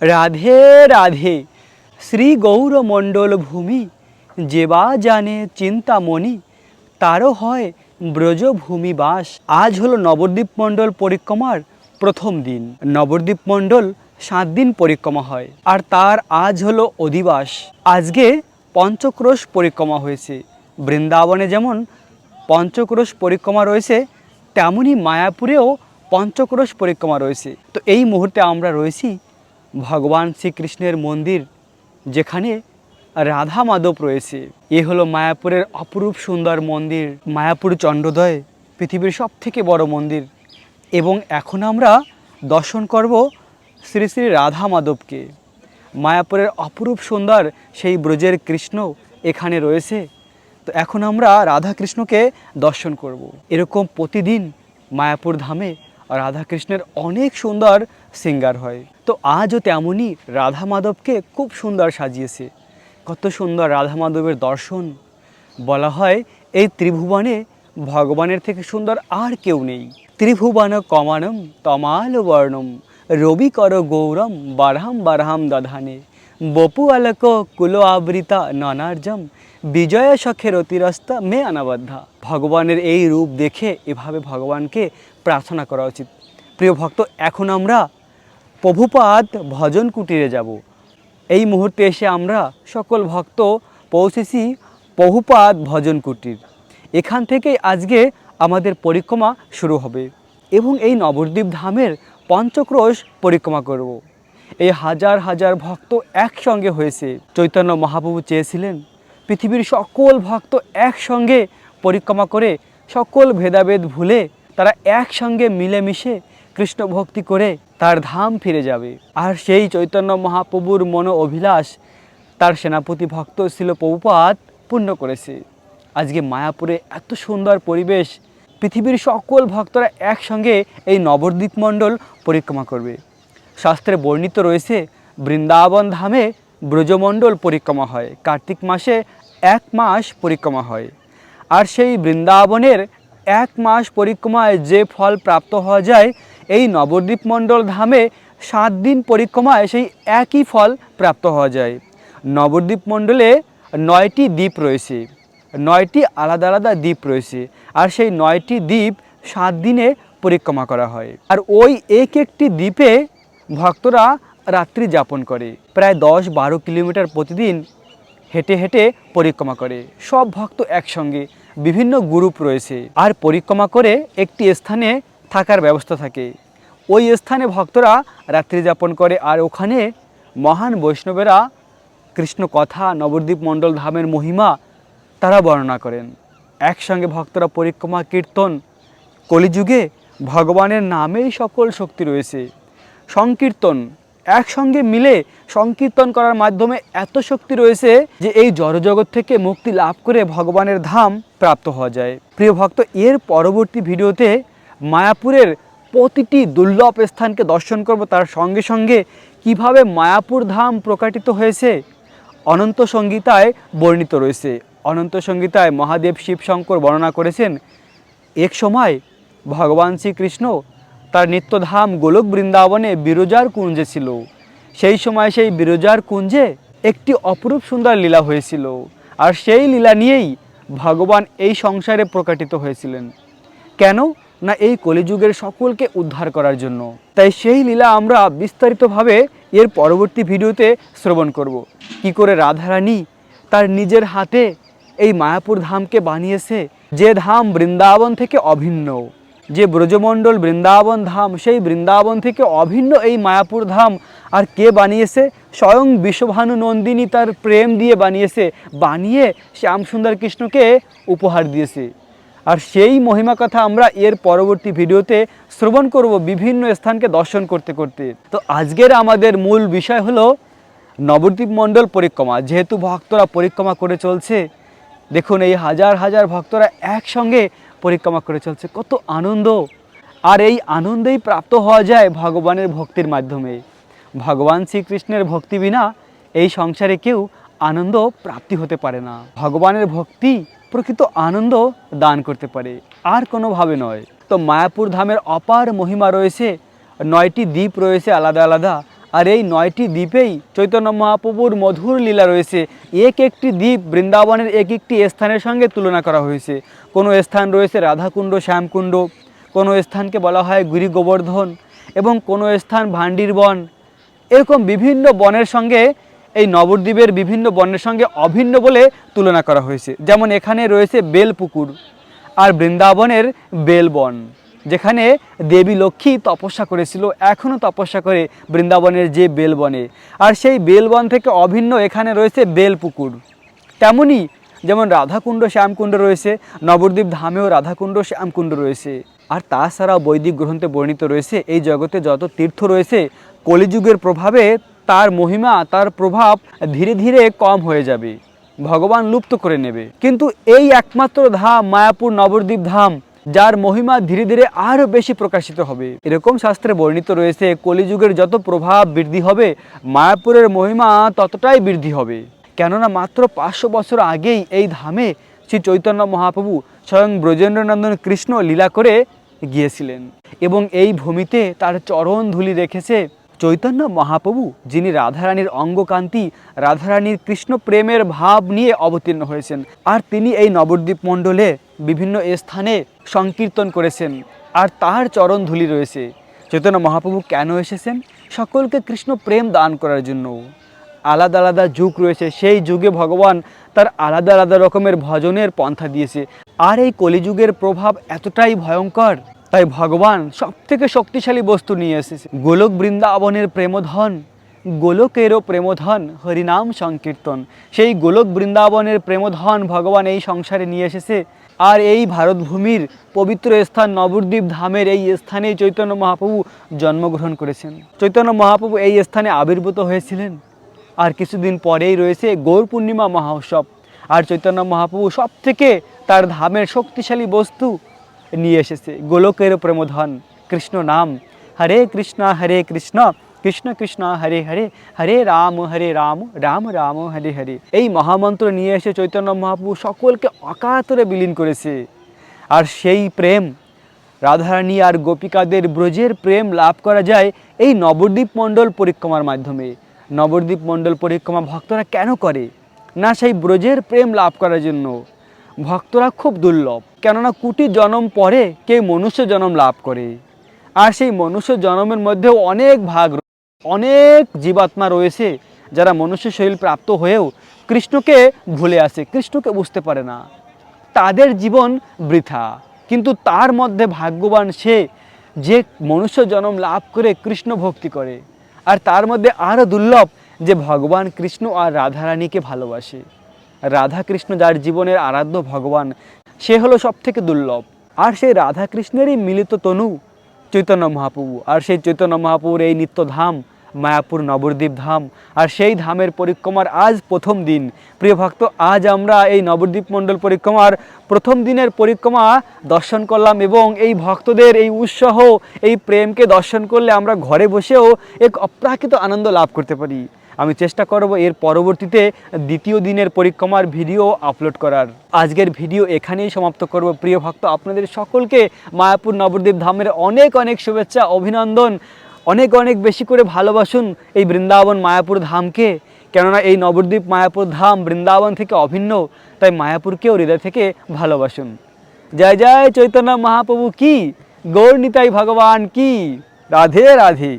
রাধে রাধে। শ্রী গৌরমণ্ডল ভূমি যেবা জানে চিন্তামণি, তারও হয় ব্রজভূমি বাস। আজ হলো নবদ্বীপ মণ্ডল পরিক্রমার প্রথম দিন। নবদ্বীপ মণ্ডল সাত দিন পরিক্রমা হয়, আর তার আজ হলো অধিবাস। আজকে পঞ্চক্রোশ পরিক্রমা হয়েছে। বৃন্দাবনে যেমন পঞ্চক্রোশ পরিক্রমা রয়েছে তেমনই মায়াপুরেও পঞ্চক্রোশ পরিক্রমা রয়েছে। তো এই মুহূর্তে আমরা রয়েছি ভগবান শ্রীকৃষ্ণের মন্দির যেখানে রাধা মাধব রয়েছে। এ হলো মায়াপুরের অপরূপ সুন্দর মন্দির, মায়াপুর চন্দ্রোদয়, পৃথিবীর সব থেকে বড় মন্দির। এবং এখন আমরা দর্শন করব শ্রী শ্রী রাধা মাধবকে। মায়াপুরের অপরূপ সুন্দর সেই ব্রজের কৃষ্ণ এখানে রয়েছে। তো এখন আমরা রাধা কৃষ্ণকে দর্শন করব। এরকম প্রতিদিন মায়াপুর ধামে রাধাকৃষ্ণের অনেক সুন্দর সিঙ্গার হয়। তো আজও তেমনই রাধা মাধবকে খুব সুন্দর সাজিয়েছে। কত সুন্দর রাধা মাধবের দর্শন। বলা হয় এই ত্রিভুবনে ভগবানের থেকে সুন্দর আর কেউ নেই। ত্রিভুবন কমানম তমাল বর্ণম, রবি কর গৌরম, বারহাম বারহাম দধানে। বপু আলক কুলো আবৃতা ননার্জম, বিজয় সখের অতিরস্তা মে অনাবদ্ধা। ভগবানের এই রূপ দেখে এভাবে ভগবানকে প্রার্থনা করা উচিত। প্রিয় ভক্ত, এখন আমরা প্রভুপাদ ভজন কুটিরে যাব। এই মুহূর্তে এসে আমরা সকল ভক্ত পৌঁছেছি প্রভুপাদ ভজন কুটির। এখান থেকেই আজকে আমাদের পরিক্রমা শুরু হবে এবং এই নবদ্বীপ ধামের পঞ্চক্রোশ পরিক্রমা করব। এই হাজার হাজার ভক্ত একসঙ্গে হয়েছে। চৈতন্য মহাপ্রভু চেয়েছিলেন পৃথিবীর সকল ভক্ত একসঙ্গে পরিক্রমা করে, সকল ভেদাভেদ ভুলে তারা একসঙ্গে মিলেমিশে কৃষ্ণ ভক্তি করে তার ধাম ফিরে যাবে। আর সেই চৈতন্য মহাপ্রভুর মন অভিলাষ তার সেনাপতি ভক্ত ছিল প্রভুপাত পূর্ণ করেছে। আজকে মায়াপুরে এত সুন্দর পরিবেশ, পৃথিবীর সকল ভক্তরা একসঙ্গে এই নবদ্বীপ মণ্ডল পরিক্রমা করবে। শাস্ত্রে বর্ণিত রয়েছে, বৃন্দাবন ধামে ব্রজমণ্ডল পরিক্রমা হয়, কার্তিক মাসে এক মাস পরিক্রমা হয়। আর সেই বৃন্দাবনের এক মাস পরিক্রমায় যে ফল প্রাপ্ত হওয়া যায়, এই নবদ্বীপ মণ্ডল ধামে সাত দিন পরিক্রমায় সেই একই ফল প্রাপ্ত হওয়া যায়। নবদ্বীপ মণ্ডলে নয়টি দ্বীপ রয়েছে, নয়টি আলাদা আলাদা দ্বীপ রয়েছে, আর সেই নয়টি দ্বীপ সাত দিনে পরিক্রমা করা হয়। আর ওই এক একটি দ্বীপে ভক্তরা রাত্রি যাপন করে। প্রায় দশ বারো কিলোমিটার প্রতিদিন হেঁটে হেঁটে পরিক্রমা করে। সব ভক্ত একসঙ্গে, বিভিন্ন গ্রুপ রয়েছে। আর পরিক্রমা করে একটি স্থানে থাকার ব্যবস্থা থাকে। ওই স্থানে ভক্তরা রাত্রি যাপন করে আর ওখানে মহান বৈষ্ণবেরা কৃষ্ণ কথা নবদ্বীপ মণ্ডল ধামের মহিমা তারা বর্ণনা করেন। একসঙ্গে ভক্তরা পরিক্রমা, কীর্তন, কলিযুগে ভগবানের নামেই সকল শক্তি রয়েছে। সংকীর্তন। একসঙ্গে মিলে সংকীর্তন করার মাধ্যমে এত শক্তি রয়েছে যে এই জড়জগৎ থেকে মুক্তি লাভ করে ভগবানের ধাম প্রাপ্ত হওয়া যায়। প্রিয় ভক্ত, এর পরবর্তী ভিডিওতে মায়াপুরের প্রতিটি দুর্লভ স্থানকে দর্শন করব, তার সঙ্গে সঙ্গে কীভাবে মায়াপুর ধাম প্রকাটিত হয়েছে অনন্ত সংগীতায় বর্ণিত রয়েছে। অনন্ত সংগীতায় মহাদেব শিব শঙ্কর বর্ণনা করেছেন, এক সময় ভগবান শ্রীকৃষ্ণ তার নিত্যধাম গোলক বৃন্দাবনে বিরজার কুঞ্জে ছিল। সেই সময় সেই বিরজার কুঞ্জে একটি অপরূপ সুন্দর লীলা হয়েছিল। আর সেই লীলা নিয়েই ভগবান এই সংসারে প্রকাটিত হয়েছিলেন। কেন? না এই কলিযুগের সকলকে উদ্ধার করার জন্য। তাই সেই লীলা আমরা বিস্তারিতভাবে এর পরবর্তী ভিডিওতে শ্রবণ করব। কি করে রাধারানী তার নিজের হাতে এই মায়াপুর ধামকে বানিয়েছে, যে ধাম বৃন্দাবন থেকে অভিন্ন। যে ব্রজমণ্ডল বৃন্দাবন ধাম, সেই বৃন্দাবন থেকে অভিন্ন এই মায়াপুর ধাম আর কে বানিয়েছে? স্বয়ং বিশ্বভানু নন্দিনী তার প্রেম দিয়ে বানিয়েছে, বানিয়ে শ্যামসুন্দর কৃষ্ণকে উপহার দিয়েছে। আর সেই মহিমা কথা আমরা এর পরবর্তী ভিডিওতে শ্রবণ করব বিভিন্ন স্থানকে দর্শন করতে করতে। তো আজকের আমাদের মূল বিষয় হলো নবদ্বীপ মণ্ডল পরিক্রমা। যেহেতু ভক্তরা পরিক্রমা করে চলছে, দেখুন এই হাজার হাজার ভক্তরা একসঙ্গে পরিক্রমা করে চলছে। কত আনন্দ। আর এই আনন্দেই প্রাপ্ত হওয়া যায় ভগবানের ভক্তির মাধ্যমে। ভগবান শ্রীকৃষ্ণের ভক্তি বিনা এই সংসারে কেউ আনন্দ প্রাপ্তি হতে পারে না। ভগবানের ভক্তি প্রকৃত আনন্দ দান করতে পারে। আর কোনোভাবে নয়। তো মায়াপুর ধামের অপার মহিমা রয়েছে, নয়টি দ্বীপ রয়েছে আলাদা আলাদা। আর এই নয়টি দ্বীপেই চৈতন্য মহাপ্রভুর মধুর লীলা রয়েছে। এক একটি দ্বীপ বৃন্দাবনের এক একটি স্থানের সঙ্গে তুলনা করা হয়েছে। কোনো স্থান রয়েছে রাধাকুণ্ড, শ্যামকুণ্ড, কোনো স্থানকে বলা হয় গুরি গোবর্ধন এবং কোনো স্থান ভান্ডির বন। এরকম বিভিন্ন বনের সঙ্গে, এই নবদ্বীপের বিভিন্ন বনের সঙ্গে অভিন্ন বলে তুলনা করা হয়েছে। যেমন এখানে রয়েছে বেলপুকুর আর বৃন্দাবনের বেলবন। যেখানে দেবী লক্ষ্মী তপস্যা করেছিল এখনও তপস্যা করে বৃন্দাবনের যে বেলবনে। আর সেই বেলবন থেকে অভিন্ন এখানে রয়েছে বেলপুকুর। তেমনই যেমন রাধাকুণ্ড শ্যামকুণ্ড রয়েছে, নবদ্বীপ ধামেও রাধাকুণ্ড শ্যামকুণ্ড রয়েছে। আর তাছাড়াও বৈদিক গ্রন্থে বর্ণিত রয়েছে, এই জগতে যত তীর্থ রয়েছে, কলিযুগের প্রভাবে তার মহিমা, তার প্রভাব ধীরে ধীরে কম হয়ে যাবে। ভগবান লুপ্ত করে নেবে। কিন্তু এই একমাত্র ধাম মায়াপুর নবদ্বীপ ধাম যার মহিমা ধীরে ধীরে আরও বেশি প্রকাশিত হবে। এরকম শাস্ত্রে বর্ণিত রয়েছে, কলিযুগের যত প্রভাব বৃদ্ধি হবে, মায়াপুরের মহিমা ততটাই বৃদ্ধি হবে। কেননা মাত্র পাঁচশো বছর আগেই এই ধামে শ্রী চৈতন্য মহাপ্রভু স্বয়ং ব্রজেন্দ্রনন্দন কৃষ্ণ লীলা করে গিয়েছিলেন এবং এই ভূমিতে তার চরণ ধুলি রেখেছে চৈতন্য মহাপ্রভু, যিনি রাধারানীর অঙ্গকান্তি, রাধারানীর কৃষ্ণ প্রেমের ভাব নিয়ে অবতীর্ণ হয়েছেন। আর তিনি এই নবদ্বীপ মণ্ডলে বিভিন্ন স্থানে সংকীর্তন করেছেন। আর তার চরণ ধুলি রয়েছে। চৈতন্য মহাপ্রভু কেন এসেছেন? সকলকে কৃষ্ণ প্রেম দান করার জন্য আলাদা আলাদা যুগ রয়েছে। সেই যুগে ভগবান তার আলাদা আলাদা রকমের ভজনের পন্থা দিয়েছে। আর এই কলিযুগের প্রভাব এতটাই ভয়ঙ্কর তাই ভগবান সব থেকে শক্তিশালী বস্তু নিয়ে এসেছে। গোলক বৃন্দাবনের প্রেমধন, গোলকেরও প্রেমধন, হরিনাম সংকীর্তন। সেই গোলক বৃন্দাবনের প্রেমধন ভগবান এই সংসারে নিয়ে এসেছে। আর এই ভারতভূমির পবিত্র স্থান নবদ্বীপ ধামের এই স্থানেই চৈতন্য মহাপ্রভু জন্মগ্রহণ করেছেন। চৈতন্য মহাপ্রভু এই স্থানে আবির্ভূত হয়েছিলেন। আর কিছুদিন পরেই রয়েছে গৌর পূর্ণিমা মহা আর চৈতন্য মহাপ্রভু সব থেকে তার ধামের শক্তিশালী বস্তু নিয়ে এসেছে। গোলকের প্রেমধন, কৃষ্ণ নাম, হরে কৃষ্ণ হরে কৃষ্ণ কৃষ্ণ কৃষ্ণ, হরে হরে হরে রাম হরে রাম রাম রাম, হরে হরে। এই মহামন্ত্র নিয়ে এসে চৈতন্য মহাপ্রভু সকলকে অকাতরে বিলীন করেছে। আর সেই প্রেম, রাধারানী আর গোপিকাদের ব্রজের প্রেম লাভ করা যায় এই নবদ্বীপ মণ্ডল পরিক্রমার মাধ্যমে। নবদ্বীপ মণ্ডল পরিক্রমা ভক্তরা কেন করে? না সেই ব্রজের প্রেম লাভ করার জন্য। ভক্তরা খুব দুর্লভ। কেননা কুটি জন্ম পরে কেউ মনুষ্য জন্ম লাভ করে। আর সেই মনুষ্য জন্মের মধ্যেও অনেক ভাগ। অনেক জীবাত্মা রয়েছে যারা মনুষ্য শরীর প্রাপ্ত হয়েও কৃষ্ণকে ভুলে আসে, কৃষ্ণকে বুঝতে পারে না। তাদের জীবন বৃথা। কিন্তু তার মধ্যে ভাগ্যবান সে যে মনুষ্য জন্ম লাভ করে কৃষ্ণ ভক্তি করে। আর তার মধ্যে আরও দুর্লভ যে ভগবান কৃষ্ণ আর রাধারানীকে ভালোবাসে। রাধা কৃষ্ণ যার জীবনের আরাধ্য ভগবান, সে হলো সব থেকে দুর্লভ। আর সেই রাধা কৃষ্ণেরই মিলিত তনু, চৈতন্য মহাপ্রভু। আর সেই চৈতন্য মহাপ্রভুর এই নিত্যধাম, মায়াপুর নবদ্বীপ ধাম। আর সেই ধামের পরিক্রমার আজ প্রথম দিন। প্রিয় ভক্ত, আজ আমরা এই নবদ্বীপ মণ্ডল পরিক্রমার প্রথম দিনের পরিক্রমা দর্শন করলাম এবং এই ভক্তদের এই উৎসাহ, এই প্রেমকে দর্শন করলে আমরা ঘরে বসেও এক অপ্রাকৃত আনন্দ লাভ করতে পারি। আমি চেষ্টা করব এর পরবর্তীতে দ্বিতীয় দিনের পরিক্রমার ভিডিও আপলোড করার। আজকের ভিডিও এখানেই সমাপ্ত করব। প্রিয় ভক্ত, আপনাদের সকলকে মায়াপুর নবদ্বীপ ধামের অনেক অনেক শুভেচ্ছা, অভিনন্দন। অনেক অনেক বেশি করে ভালোবাসুন এই বৃন্দাবন মায়াপুর ধামকে। কেননা এই নবদ্বীপ মায়াপুর ধাম বৃন্দাবন থেকে অভিন্ন, তাই মায়াপুরকেও হৃদয় থেকে ভালোবাসুন। জয় জয় চৈতন্য মহাপ্রভু কি? গৌর নিতাই ভগবান কি? রাধে রাধে।